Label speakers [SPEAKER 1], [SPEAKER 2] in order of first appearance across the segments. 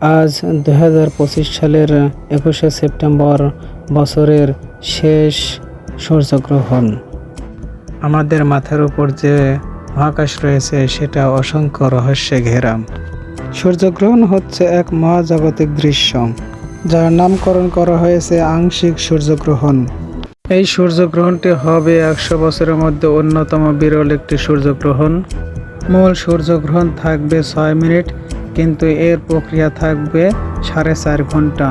[SPEAKER 1] আজ দু হাজার পঁচিশ সালের একুশে সেপ্টেম্বর বছরের শেষ সূর্যগ্রহণ। আমাদের মাথার উপর যে মহাকাশ রয়েছে, সেটা অসংখ্য রহস্যে ঘেরা। সূর্যগ্রহণ হচ্ছে এক মহাজাগতিক দৃশ্য, যার নামকরণ করা হয়েছে আংশিক সূর্যগ্রহণ। এই সূর্যগ্রহণটি হবে একশো বছরের মধ্যে অন্যতম বিরল একটি সূর্যগ্রহণ। মূল সূর্যগ্রহণ থাকবে ছয় মিনিট কিন্তু এর প্রক্রিয়া থাকবে সাড়ে চার ঘণ্টা।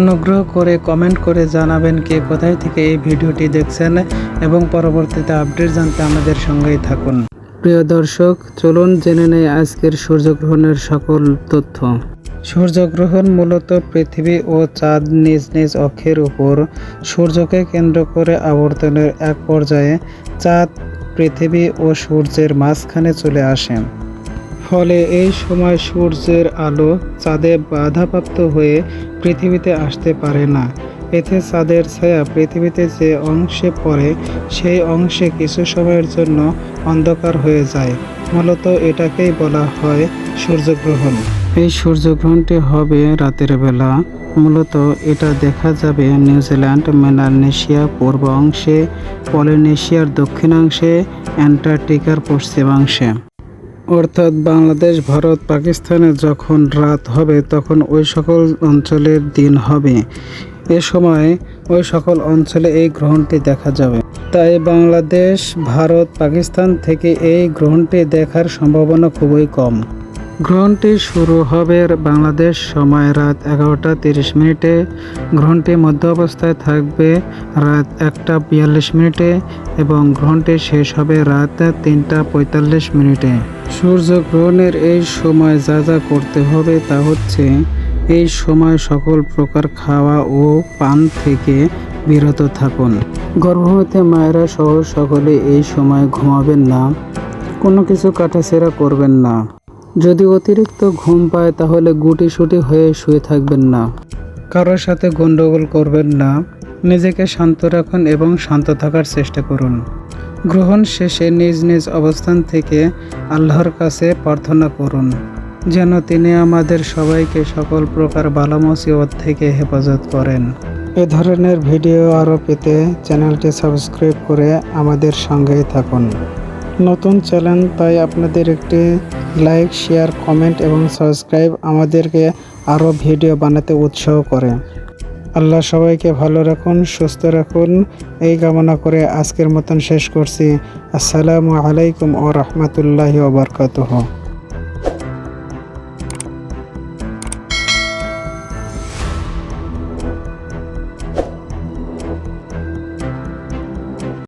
[SPEAKER 1] অনুগ্রহ করে কমেন্ট করে জানাবেন কে কোথায় থেকে এই ভিডিওটি দেখছেন এবং পরবর্তীতে আপডেট জানতে আমাদের সঙ্গেই থাকুন। প্রিয় দর্শক, চলুন জেনে নেই আজকের সূর্যগ্রহণের সকল তথ্য। সূর্যগ্রহণ মূলত পৃথিবী ও চাঁদ নিজ নিজ অক্ষের উপর। সূর্যকে কেন্দ্র করে আবর্তনের এক পর্যায়ে চাঁদ পৃথিবী ও সূর্যের মাঝখানে চলে আসে। ফলে এই সময় সূর্যের আলো চাঁদে বাধাপ্রাপ্ত হয়ে পৃথিবীতে আসতে পারে না। এতে চাঁদের ছায়া পৃথিবীতে যে অংশে পড়ে, সেই অংশে কিছু সময়ের জন্য অন্ধকার হয়ে যায়। মূলত এটাকেই বলা হয় সূর্যগ্রহণ। এই সূর্যগ্রহণটি হবে রাতের বেলা। মূলত এটা দেখা যাবে নিউজিল্যান্ড, মেলানেশিয়া, পূর্ব অংশে, পলিনেশিয়ার দক্ষিণাংশে, অ্যান্টার্কটিকার পশ্চিমাংশে। অর্থাৎ বাংলাদেশ, ভারত, পাকিস্তানে যখন রাত হবে, তখন ওই সকল অঞ্চলের দিন হবে। এ সময় ওই সকল অঞ্চলে এই গ্রহণটি দেখা যাবে। তাই বাংলাদেশ, ভারত, পাকিস্তান থেকে এই গ্রহণটি দেখার সম্ভাবনা খুবই কম। গ্রহণটি শুরু হবে বাংলাদেশ সময় রাত এগারোটা তিরিশ মিনিটে। গ্রহণটি মধ্য অবস্থায় থাকবে রাত একটা বিয়াল্লিশ মিনিটে এবং গ্রহণটি শেষ হবে রাত তিনটা পঁয়তাল্লিশ মিনিটে। সূর্যগ্রহণের এই সময় যা যা করতে হবে তা হচ্ছে এই সময় সকল প্রকার খাওয়া ও পান থেকে বিরত থাকুন। গর্ভবতী মায়েরা সহ সকলে এই সময় ঘুমাবেন না। কোনো কিছু কাটাছেড়া করবেন না। যদি অতিরিক্ত ঘুম পায়, তাহলে গুটি সুটি হয়ে শুয়ে থাকবেন না। কারোর সাথে গণ্ডগোল করবেন না। নিজেকে শান্ত রাখুন এবং শান্ত থাকার চেষ্টা করুন। গ্রহণ শেষে নিজ নিজ অবস্থান থেকে আল্লাহর কাছে প্রার্থনা করুন, যেন তিনি আমাদের সবাইকে সকল প্রকার ভালো মুসিবত থেকে হেফাজত করেন। এ ধরনের ভিডিও আরও পেতে চ্যানেলটি সাবস্ক্রাইব করে আমাদের সঙ্গেই থাকুন। নতুন চ্যানেল, তাই আপনাদের একটি লাইক, শেয়ার, কমেন্ট এবং সাবস্ক্রাইব আমাদেরকে আরও ভিডিও বানাতে উৎসাহ করে। আল্লাহ সবাইকে ভালো রাখুন, সুস্থ রাখুন। এই কামনা করে আজকের মতন শেষ করছি। আসসালামু আলাইকুম ও রহমতুল্লাহি ওবরকাতহ